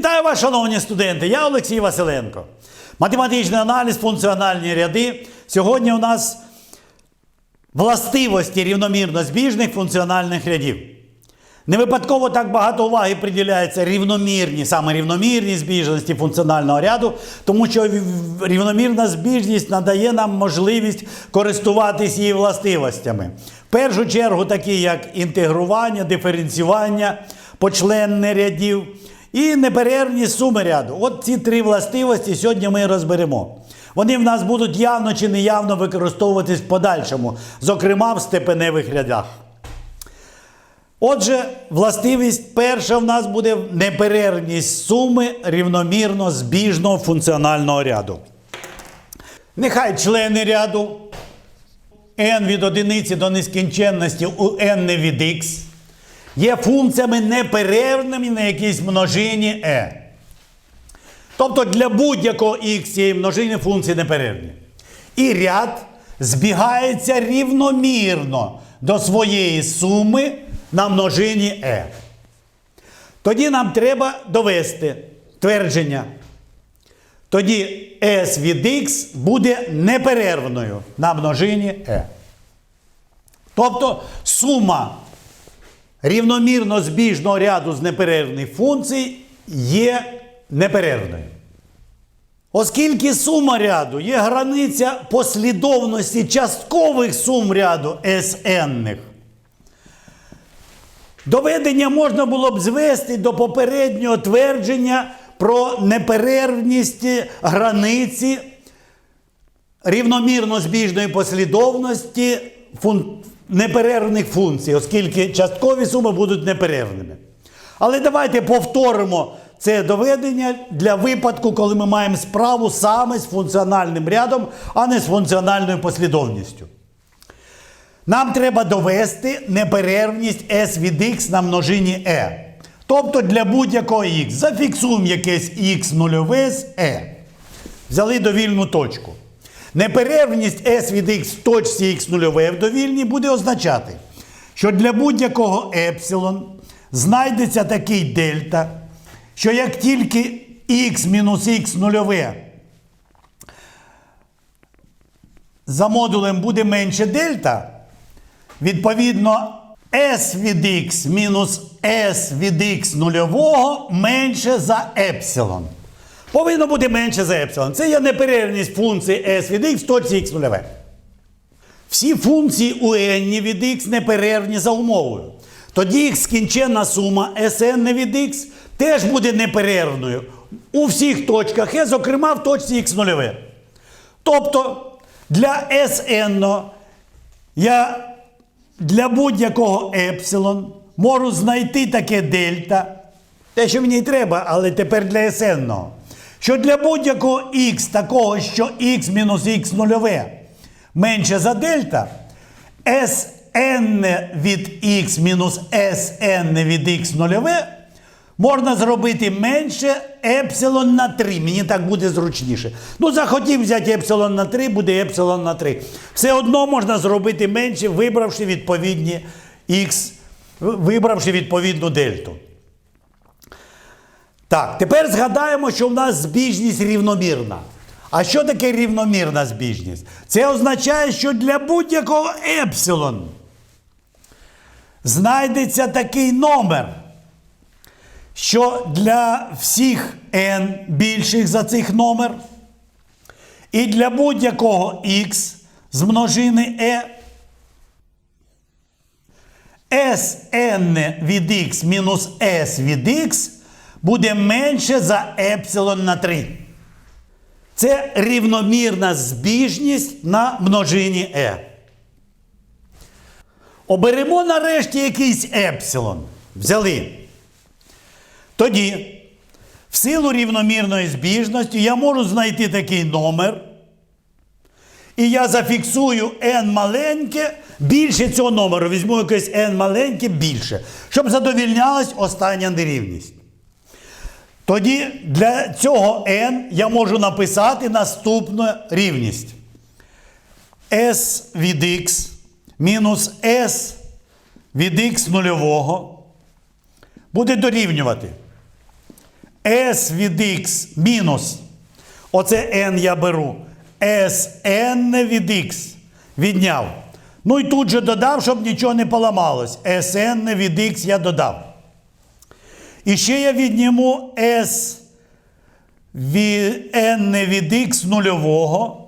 Вітаю вас, шановні студенти! Я Олексій Василенко. Математичний аналіз, функціональні ряди. Сьогодні у нас властивості рівномірно збіжних функціональних рядів. Не випадково так багато уваги приділяється рівномірні, саме рівномірні збіжності функціонального ряду, тому що рівномірна збіжність надає нам можливість користуватись її властивостями. В першу чергу, такі як інтегрування, диференціювання, почленне рядів і неперервність суми ряду. От ці три властивості сьогодні ми розберемо. Вони в нас будуть явно чи неявно використовуватись в подальшому, зокрема в степеневих рядах. Отже, властивість перша в нас буде неперервність суми рівномірно збіжного функціонального ряду. Нехай члени ряду n від одиниці до нескінченності у n від x є функціями неперервними на якійсь множині e. Тобто для будь-якого x цієї множини функції неперервні. І ряд збігається рівномірно до своєї суми на множині e. Тоді нам треба довести твердження. Тоді s від x буде неперервною на множині e. Тобто сума рівномірно збіжного ряду з неперервних функцій є неперервною. Оскільки сума ряду є границя послідовності часткових сум ряду Sn, доведення можна було б звести до попереднього твердження про неперервність границі рівномірно збіжної послідовності. Неперервних функцій, оскільки часткові суми будуть неперервними. Але давайте повторимо це доведення для випадку, коли ми маємо справу саме з функціональним рядом, а не з функціональною послідовністю. Нам треба довести неперервність s від x на множині e. Тобто для будь-якого x. Зафіксуємо якесь x нульове з e. Взяли довільну точку. Неперервність s від x в точці x нульове в довільній буде означати, що для будь-якого епсилон знайдеться такий дельта, що як тільки x мінус x нульове за модулем буде менше дельта, відповідно s від x мінус s від x нульового менше за епсилон. Повинно бути менше за епсилон. Це є неперервність функції s від x в точці x нульове. Всі функції у n від x неперервні за умовою. Тоді їх скінченна сума Sn від x теж буде неперервною у всіх точках e, зокрема в точці x нульове. Тобто для Sn я для будь-якого епсилон можу знайти таке дельта. Те, що мені й треба, але тепер для Sn. Що для будь-якого x такого, що x мінус x нульове менше за дельта, Sn від x мінус Sn від x нульове можна зробити менше епсилон на 3. Мені так буде зручніше. Ну, захотів взяти епсилон на 3, буде епсилон на 3. Все одно можна зробити менше, вибравши відповідні x, вибравши відповідну дельту. Так, тепер згадаємо, що в нас збіжність рівномірна. А що таке рівномірна збіжність? Це означає, що для будь-якого епсилон знайдеться такий номер, що для всіх n більших за цих номер, і для будь-якого x з множини e, Sn від x мінус s від x буде менше за епсилон на 3. Це рівномірна збіжність на множині e. Оберемо нарешті якийсь епсилон. Взяли. Тоді, в силу рівномірної збіжності, я можу знайти такий номер. І я зафіксую n маленьке більше цього номеру. Візьму якесь n маленьке більше, щоб задовільнялась остання нерівність. Тоді для цього n я можу написати наступну рівність. s від x мінус s від x нульового буде дорівнювати s від x мінус. Оце n я беру. Sn від x відняв. Ну і тут же додав, щоб нічого не поламалось. Sn від x я додав. І ще я відніму S від n від x нульового.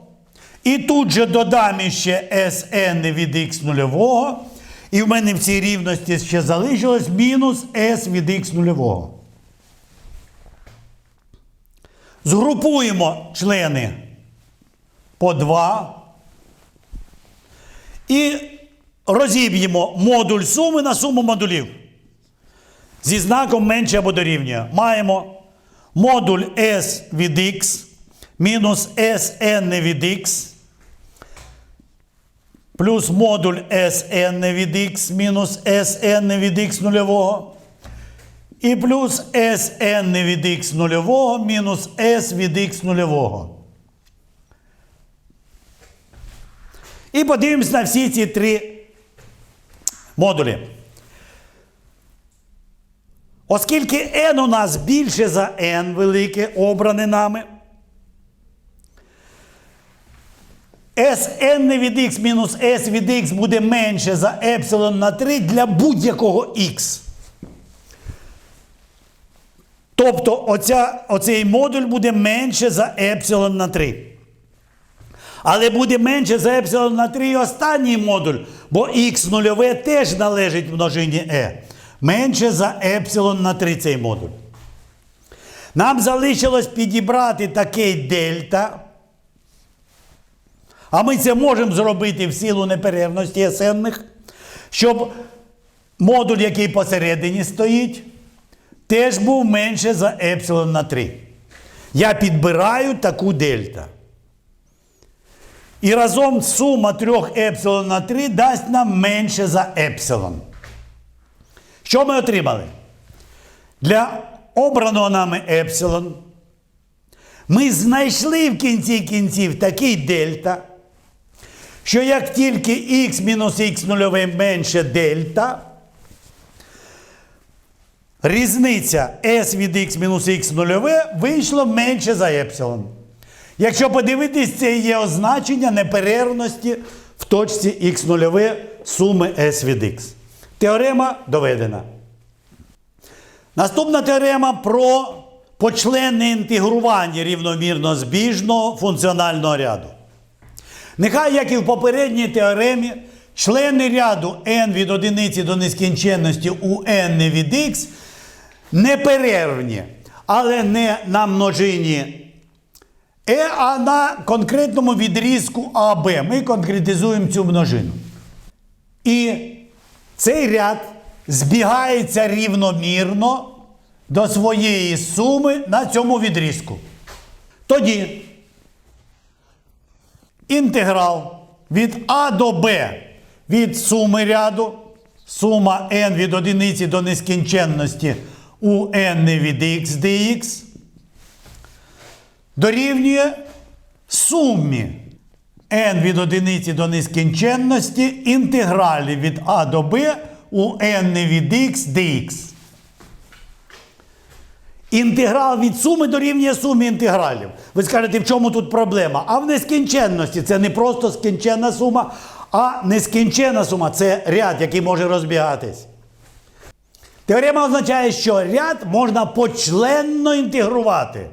І тут же додам іще Sn від x нульового. І в мене в цій рівності ще залишилось мінус S від x нульового. Згрупуємо члени по 2. І розіб'ємо модуль суми на суму модулів. Зі знаком менше або дорівнює. Маємо модуль S від x мінус Sn від x плюс модуль Sn від x мінус Sn від x нульового. І плюс Sn від x нульового мінус S від x нульового. І подивимось на всі ці три модулі. Оскільки n у нас більше за n велике, обране нами, Sn від x мінус S від x буде менше за епсилон на 3 для будь-якого x. Тобто оця, оцей модуль буде менше за епсилон на 3. Але буде менше за епсилон на 3 і останній модуль, бо х нульове теж належить множині e. Менше за епсилон на 3 цей модуль. Нам залишилось підібрати такий дельта. А ми це можемо зробити в силу неперервності есенних, щоб модуль, який посередині стоїть, теж був менше за епсилон на 3. Я підбираю таку дельта. І разом сума трьох епсилон на 3 дасть нам менше за епсилон. Що ми отримали? Для обраного нами епсилон ми знайшли в кінці кінців такий дельта, що як тільки х мінус х нульове менше дельта, різниця s від x мінус х нульове вийшло менше за епсилон. Якщо подивитись, це є означення неперервності в точці х нульове суми s від x. Теорема доведена. Наступна теорема про почленне інтегрування рівномірно збіжного функціонального ряду. Нехай, як і в попередній теоремі, члени ряду n від одиниці до нескінченності у n від x неперервні, але не на множині e, а на конкретному відрізку АБ. Ми конкретизуємо цю множину. І цей ряд збігається рівномірно до своєї суми на цьому відрізку. Тоді інтеграл від А до Б від суми ряду, сума n від одиниці до нескінченності у n від x dx дорівнює сумі n від одиниці до нескінченності інтегралів від А до Б у n від x dx. Інтеграл від суми дорівнює сумі інтегралів. Ви скажете, в чому тут проблема? А в нескінченності це не просто скінченна сума, а нескінченна сума це ряд, який може розбігатись. Теорема означає, що ряд можна почленно інтегрувати.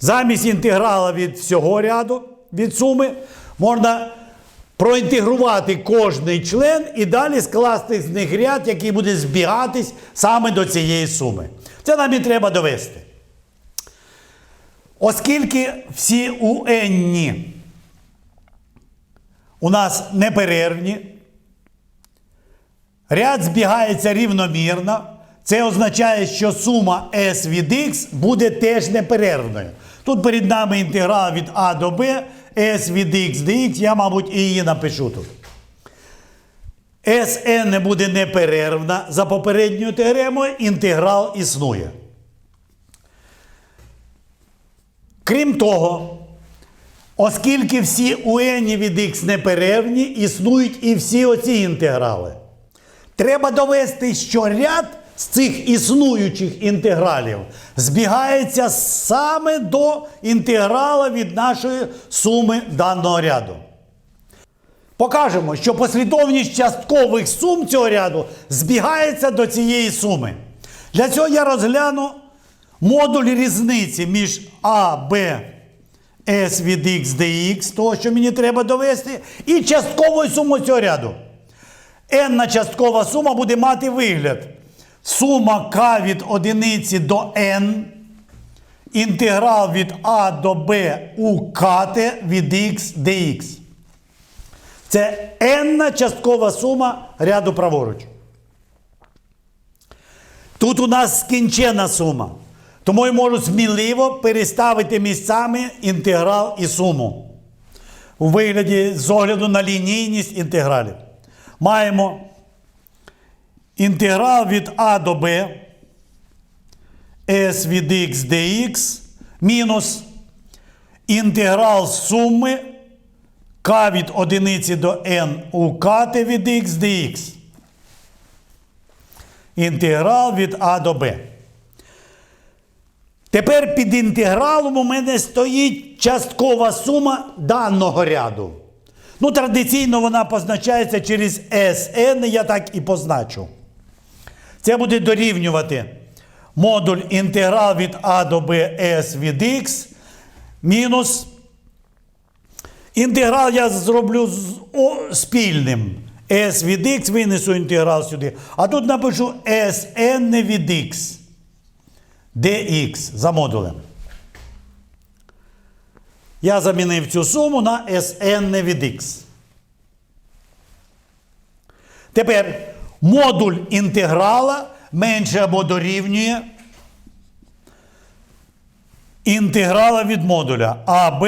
Замість інтеграла від всього ряду, від суми, можна проінтегрувати кожний член і далі скласти з них ряд, який буде збігатись саме до цієї суми. Це нам і треба довести. Оскільки всі уенні у нас неперервні, ряд збігається рівномірно, це означає, що сума S від X буде теж неперервною. Тут перед нами інтеграл від А до Б, S від X dx, я, мабуть, і її напишу тут. Sn не буде неперервна за попередньою теоремою, інтеграл існує. Крім того, оскільки всі уені від х неперервні, існують і всі оці інтеграли. Треба довести, що ряд з цих існуючих інтегралів збігається саме до інтеграла від нашої суми даного ряду. Покажемо, що послідовність часткових сум цього ряду збігається до цієї суми. Для цього я розгляну модуль різниці між А, Б, С від Х dx, того, що мені треба довести, і частковою сумою цього ряду. n часткова сума буде мати вигляд. Сума k від одиниці до n, інтеграл від А до Б у кате від Х dx. Це n часткова сума ряду праворуч. Тут у нас скінчена сума. Тому я можу сміливо переставити місцями інтеграл і суму. У вигляді з огляду на лінійність інтегралів. Маємо інтеграл від А до Б s від x dx мінус інтеграл суми k від одиниці до n у кате від x dx. Інтеграл від А до Б. Тепер під інтегралом у мене стоїть часткова сума даного ряду. Ну, традиційно вона позначається через Sn, я так і позначу. Це буде дорівнювати модуль інтеграл від А до Б s від x мінус. Інтеграл я зроблю з, о, спільним. s від x винесу інтеграл сюди. А тут напишу Sn від x dx за модулем. Я замінив цю суму на Sn від x. Тепер модуль інтеграла менше або дорівнює інтеграла від модуля АБ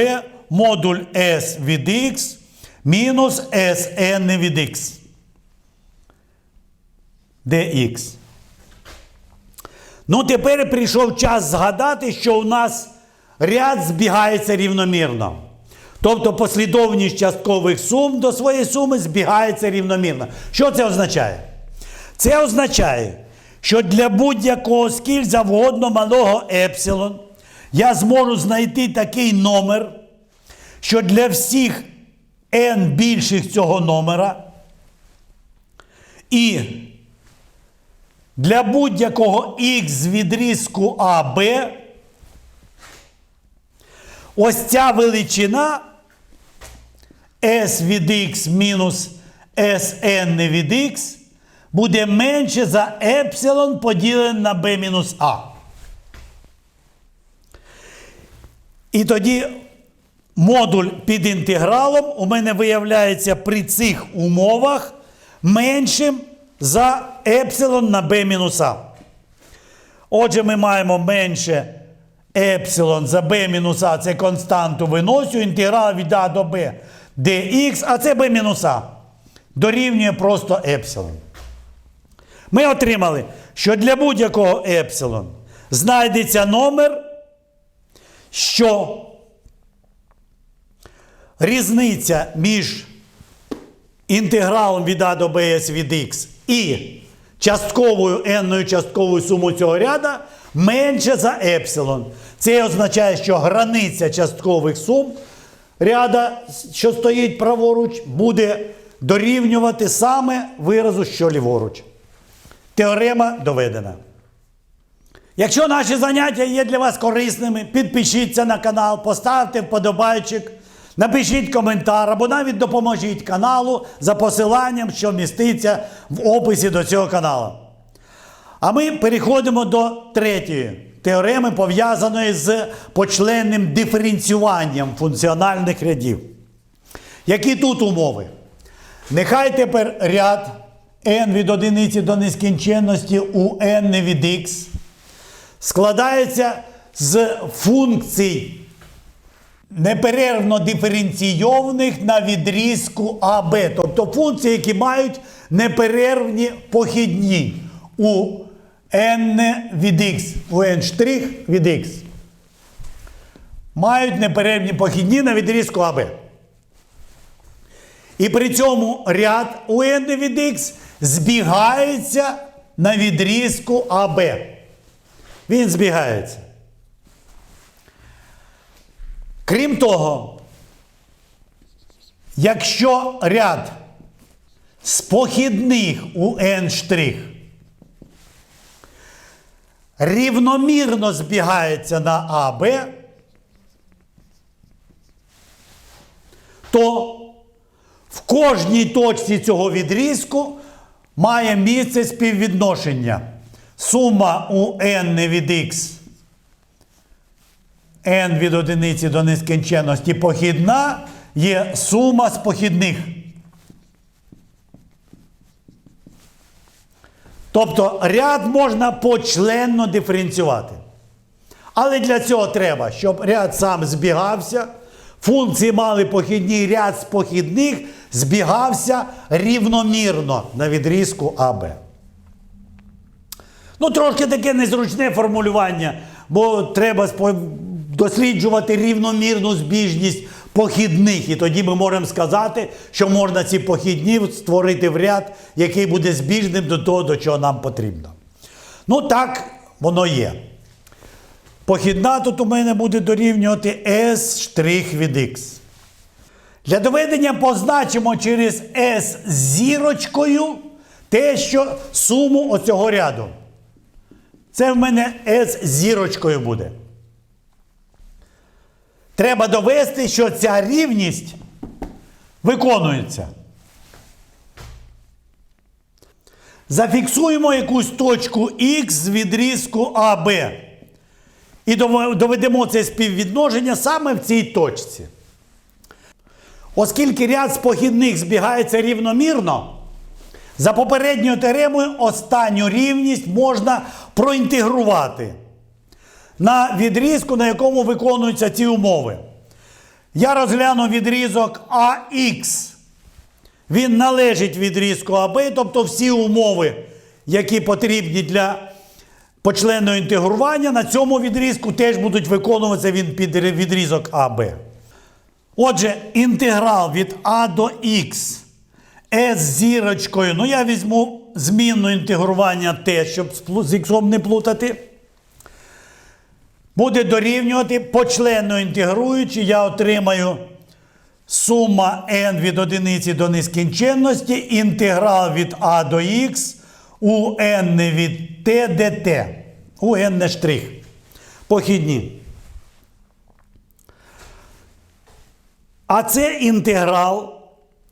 модуль S від x мінус Sn від x. dx. Ну, тепер прийшов час згадати, що у нас ряд збігається рівномірно. Тобто послідовність часткових сум до своєї суми збігається рівномірно. Що це означає? Це означає, що для будь-якого скіль завгодно малого епсилон. Я зможу знайти такий номер, що для всіх n більших цього номера і для будь-якого х відрізку АБ ось ця величина s від x мінус Sn від x буде менше за епсилон поділене на b мінус А. І тоді модуль під інтегралом у мене виявляється при цих умовах меншим за епсилон на b мінус А. Отже, ми маємо менше епсилон за b мінус А, це константу виносю, інтеграл від А до b dx, а це b мінус А. Дорівнює просто епсилон. Ми отримали, що для будь-якого епсилон знайдеться номер, що різниця між інтегралом від А до БС від Х і частковою n частковою сумою цього ряда менше за епсилон. Це означає, що границя часткових сум ряда, що стоїть праворуч, буде дорівнювати саме виразу, що ліворуч. Теорема доведена. Якщо наші заняття є для вас корисними, підпишіться на канал, поставте вподобайчик, напишіть коментар або навіть допоможіть каналу за посиланням, що міститься в описі до цього каналу. А ми переходимо до третьої теореми, пов'язаної з почленним диференціюванням функціональних рядів. Які тут умови? Нехай тепер ряд n від одиниці до нескінченності у n від x складається з функцій неперервно диференційованих на відрізку АБ. Тобто функції, які мають неперервні похідні у n від x, у n від x. Мають неперервні похідні на відрізку АБ. І при цьому ряд у n від x збігається на відрізку АБ. Він збігається. Крім того, якщо ряд з похідних у n' рівномірно збігається на АБ, то в кожній точці цього відрізку має місце співвідношення. Сума у n від x, n від одиниці до нескінченності похідна є сума з похідних. Тобто ряд можна почленно диференціювати. Але для цього треба, щоб ряд сам збігався, функції мали похідні, ряд з похідних збігався рівномірно на відрізку АБ. Ну, трошки таке незручне формулювання, бо треба досліджувати рівномірну збіжність похідних. І тоді ми можемо сказати, що можна ці похідні створити в ряд, який буде збіжним до того, до чого нам потрібно. Ну, так воно є. Похідна тут у мене буде дорівнювати S від X. Для доведення позначимо через S зірочкою те, що суму оцього ряду. Це в мене S зірочкою буде. Треба довести, що ця рівність виконується. Зафіксуємо якусь точку X з відрізку АБ. І доведемо це співвідношення саме в цій точці. Оскільки ряд з похідних збігається рівномірно, за попередньою теоремою останню рівність можна проінтегрувати на відрізку, на якому виконуються ці умови. Я розгляну відрізок AX. Він належить відрізку АБ, тобто всі умови, які потрібні для почленного інтегрування, на цьому відрізку теж будуть виконуватися він під відрізок АБ. Отже, інтеграл від А до Х з зірочкою. Ну, я візьму змінну інтегрування Т, щоб з Х не плутати. Буде дорівнювати почленно інтегруючи, я отримаю сума n від одиниці до нескінченності, інтеграл від А до Х у n від Т. У n не штрих. Похідні. А це інтеграл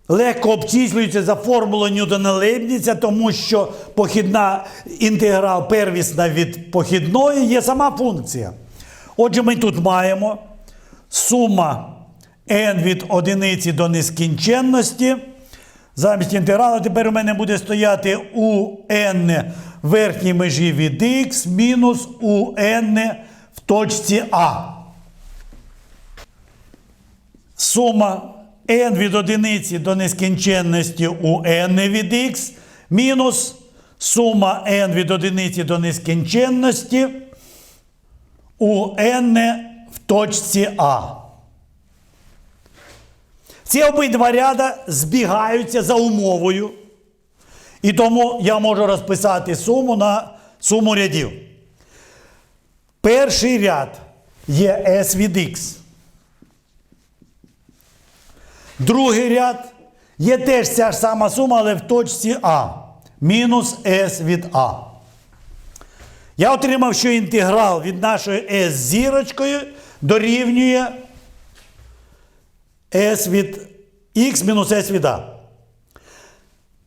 легко обчислюється за формулою Ньютона Лейбніца, тому що похідна інтеграл первісна від похідної є сама функція. Отже, ми тут маємо сума n від одиниці до нескінченності. Замість інтегралу тепер у мене буде стояти у n верхній межі від x мінус у n в точці А. Сума n від одиниці до нескінченності у n від x мінус сума n від одиниці до нескінченності у n в точці А. Ці обидва ряда збігаються за умовою. І тому я можу розписати суму на суму рядів. Перший ряд є S від X. Другий ряд є теж ця ж сама сума, але в точці А. Мінус S від А. Я отримав, що інтеграл від нашої S зірочкою дорівнює S від X мінус S від А.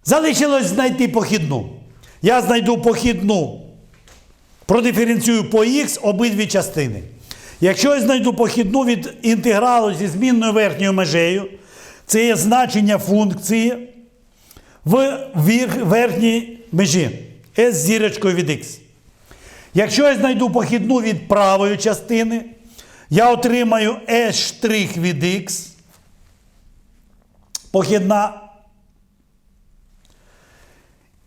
Залишилось знайти похідну. Я знайду похідну. Продиференцію по Х обидві частини. Якщо я знайду похідну від інтегралу зі змінною верхньою межею, це є значення функції в верхній межі S зірочкою від Х. Якщо я знайду похідну від правої частини, я отримаю S' від Х. Похідна.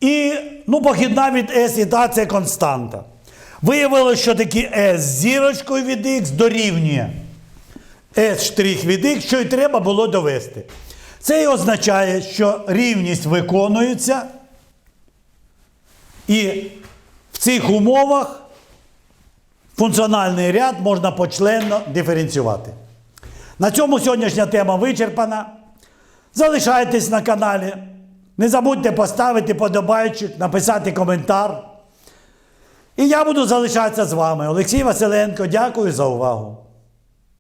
І ну, похідна від S і та це константа. Виявилося, що таки S зірочкою від Х дорівнює S' від Х, що й треба було довести. Це і означає, що рівність виконується. І в цих умовах функціональний ряд можна почленно диференціювати. На цьому сьогоднішня тема вичерпана. Залишайтесь на каналі. Не забудьте поставити подобайчик, написати коментар. І я буду залишатися з вами. Олексій Василенко, дякую за увагу.